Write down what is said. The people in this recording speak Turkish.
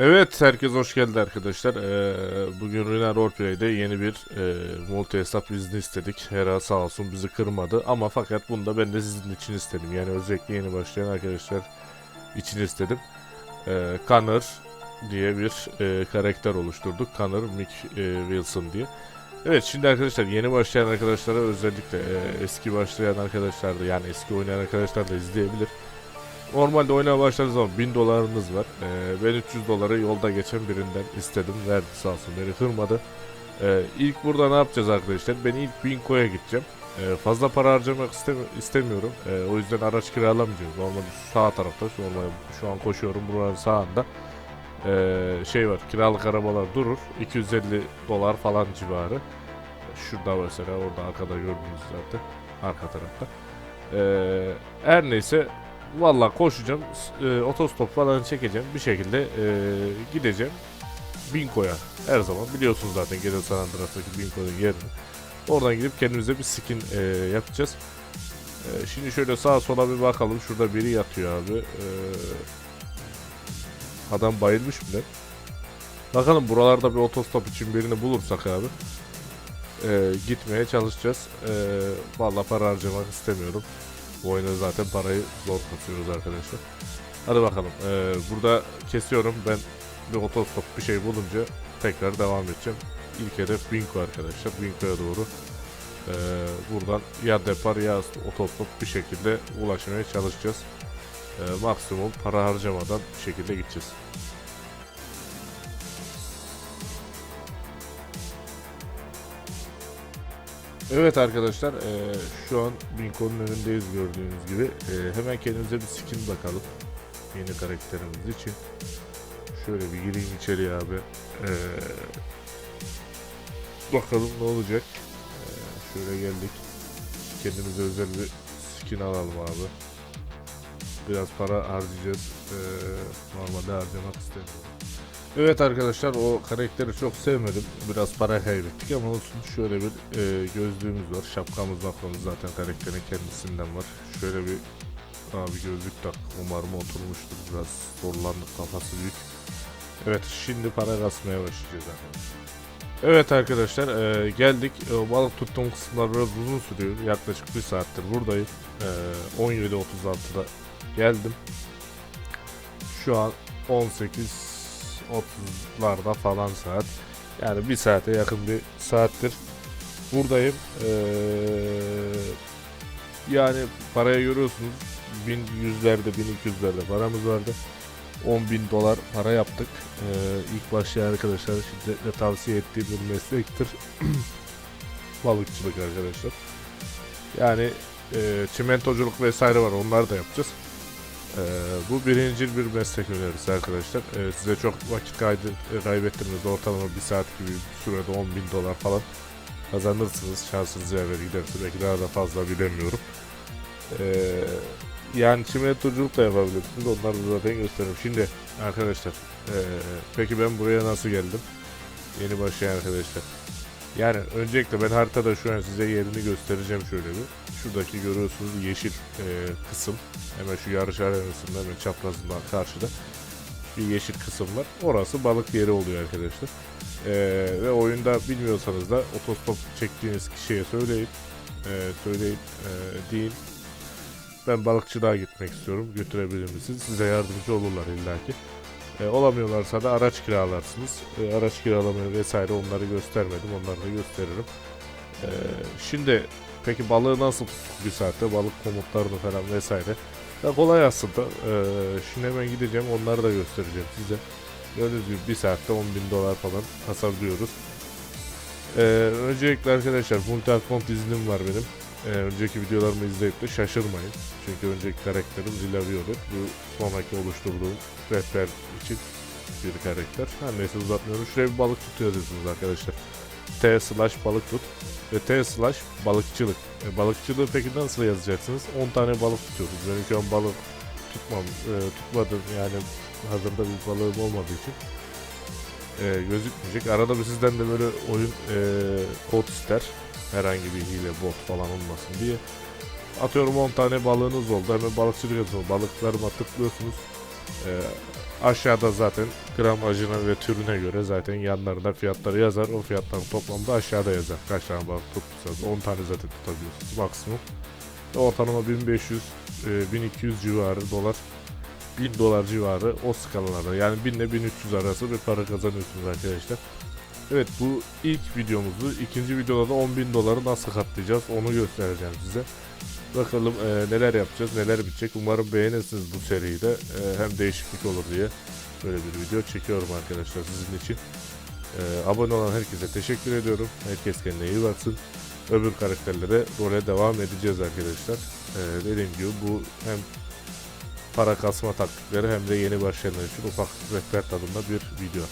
Evet, herkes hoş geldi arkadaşlar. Ee, bugün Runa Roleplay'de yeni bir e, multi hesap izni istedik. Hera sağ olsun bizi kırmadı ama fakat bunu da ben de sizin için istedim. Yani özellikle yeni başlayan arkadaşlar için istedim. Ee, Connor diye bir e, karakter oluşturduk. Connor Mick e, Wilson diye. Evet şimdi arkadaşlar yeni başlayan arkadaşlara özellikle e, eski başlayan arkadaşlar da yani eski oynayan arkadaşlar da izleyebilir. Normalde oynamaya başladığınız zaman 1000 dolarınız var. Ee, ben 300 doları yolda geçen birinden istedim. Verdi sağ olsun beni kırmadı. Ee, ilk burada ne yapacağız arkadaşlar? Ben ilk Binko'ya gideceğim. Ee, fazla para harcamak istemi- istemiyorum. Ee, o yüzden araç kiralamayacağız. Normalde sağ tarafta şu, normal, şu an koşuyorum buranın sağında. Ee, şey var kiralık arabalar durur. 250 dolar falan civarı. Şurada mesela orada arkada gördüğünüz zaten. Arka tarafta. Ee, her neyse Valla koşacağım, e, otostop falan çekeceğim. Bir şekilde e, gideceğim. Binko'ya. Her zaman biliyorsunuz zaten Gece San Andreas'taki Binko'nun yerini. Oradan gidip kendimize bir skin e, yapacağız. E, şimdi şöyle sağa sola bir bakalım. Şurada biri yatıyor abi. E, adam bayılmış mı ne? Bakalım buralarda bir otostop için birini bulursak abi. e, gitmeye çalışacağız. E, Valla para harcamak istemiyorum. Bu oyunda zaten parayı zor kasıyoruz arkadaşlar. Hadi bakalım. Ee, burada kesiyorum. Ben bir otostop bir şey bulunca tekrar devam edeceğim. İlk hedef Binko arkadaşlar. Binko'ya doğru. Ee, buradan ya depar ya otostop bir şekilde ulaşmaya çalışacağız. Ee, maksimum para harcamadan bir şekilde gideceğiz. Evet arkadaşlar eee, şu an Binko'nun önündeyiz gördüğünüz gibi. Eee, hemen kendimize bir skin bakalım. Yeni karakterimiz için. Şöyle bir gireyim içeri abi. Eee, bakalım ne olacak. Eee, şöyle geldik. Kendimize özel bir skin alalım abi. Biraz para harcayacağız. Eee, normalde harcamak istemiyorum. Evet arkadaşlar o karakteri çok sevmedim. Biraz para kaybettik ama olsun. Şöyle bir e, gözlüğümüz var. Şapkamız bakmamız zaten karakterin kendisinden var. Şöyle bir abi gözlük tak. Umarım oturmuştur. Biraz zorlandık kafası büyük. Evet şimdi para kasmaya başlayacağız. Evet arkadaşlar e, geldik. E, balık tuttuğum kısımlar biraz uzun sürüyor. Yaklaşık bir saattir buradayım. E, 17.36'da geldim. Şu an 18 30'larda falan saat. Yani bir saate yakın bir saattir buradayım. Ee, yani paraya görüyorsunuz 1100'lerde 1200'lerde paramız vardı. 10 bin dolar para yaptık. Ee, ilk başlayan arkadaşlar şiddetle tavsiye ettiğim bir meslektir. Balıkçılık arkadaşlar. Yani e, çimentoculuk vesaire var onları da yapacağız. Ee, bu birincil bir meslek önerisi arkadaşlar. Ee, size çok vakit kaydı, kaybettirmeniz ortalama bir saat gibi bir sürede 10 bin dolar falan kazanırsınız. Şansınız yaver giderse belki daha da fazla bilemiyorum. Ee, yani çimentoculuk da yapabilirsiniz. Onları da zaten gösteririm. Şimdi arkadaşlar ee, peki ben buraya nasıl geldim? Yeni başlayan arkadaşlar. Yani öncelikle ben haritada şu an size yerini göstereceğim şöyle bir. Şuradaki görüyorsunuz yeşil e, kısım. Hemen şu yarış arenasında hemen çaprazında karşıda bir yeşil kısım var. Orası balık yeri oluyor arkadaşlar. E, ve oyunda bilmiyorsanız da otostop çektiğiniz kişiye söyleyin. E, söyleyin e, deyin. Ben balıkçılığa gitmek istiyorum. Götürebilir misiniz? Size yardımcı olurlar illaki. E, olamıyorlarsa da araç kiralarsınız. E, araç kiralamayı vesaire onları göstermedim. Onları da gösteririm. E, şimdi peki balığı nasıl bir saatte? Balık komutlarını falan vesaire. Ya kolay aslında. E, şimdi hemen gideceğim. Onları da göstereceğim size. Gördüğünüz gibi bir saatte 10 bin dolar falan hasarlıyoruz. E, öncelikle arkadaşlar multi account iznim var benim. E, önceki videolarımı izleyip de şaşırmayın. Çünkü önceki karakterim Zilavio'dur. Bu sonraki oluşturduğum rehber için bir karakter. Her neyse uzatmıyorum. Şuraya bir balık tutuyor diyorsunuz arkadaşlar. T slash balık tut ve T slash balıkçılık. E, balıkçılığı peki nasıl yazacaksınız? 10 tane balık tutuyoruz. Ben şu balık tutmam, e, tutmadım yani hazırda bir balığım olmadığı için e, gözükmeyecek. Arada bir sizden de böyle oyun e, kod ister. Herhangi bir hile bot falan olmasın diye. Atıyorum 10 tane balığınız oldu. Hemen balıkçılık yazıyorsunuz. Balıklarıma tıklıyorsunuz. E, aşağıda zaten gramajına ve türüne göre zaten yanlarında fiyatları yazar. O fiyatların toplamda aşağıda yazar. Kaç tane balık tutmuşsanız 10 tane zaten tutabiliyorsunuz maksimum. Ve ortalama 1500 e, 1200 civarı dolar 1000 dolar civarı o skalalarda yani 1000 ile 1300 arası bir para kazanıyorsunuz arkadaşlar. Evet bu ilk videomuzdu. İkinci videoda da 10.000 doları nasıl katlayacağız onu göstereceğim size. Bakalım e, neler yapacağız, neler bitecek. Umarım beğenirsiniz bu seriyi de. E, hem değişiklik olur diye böyle bir video çekiyorum arkadaşlar sizin için. E, abone olan herkese teşekkür ediyorum. Herkes kendine iyi baksın. Öbür karakterlere role devam edeceğiz arkadaşlar. E, dediğim gibi bu hem para kasma taktikleri hem de yeni başlayanlar için ufak rehber tadında bir video.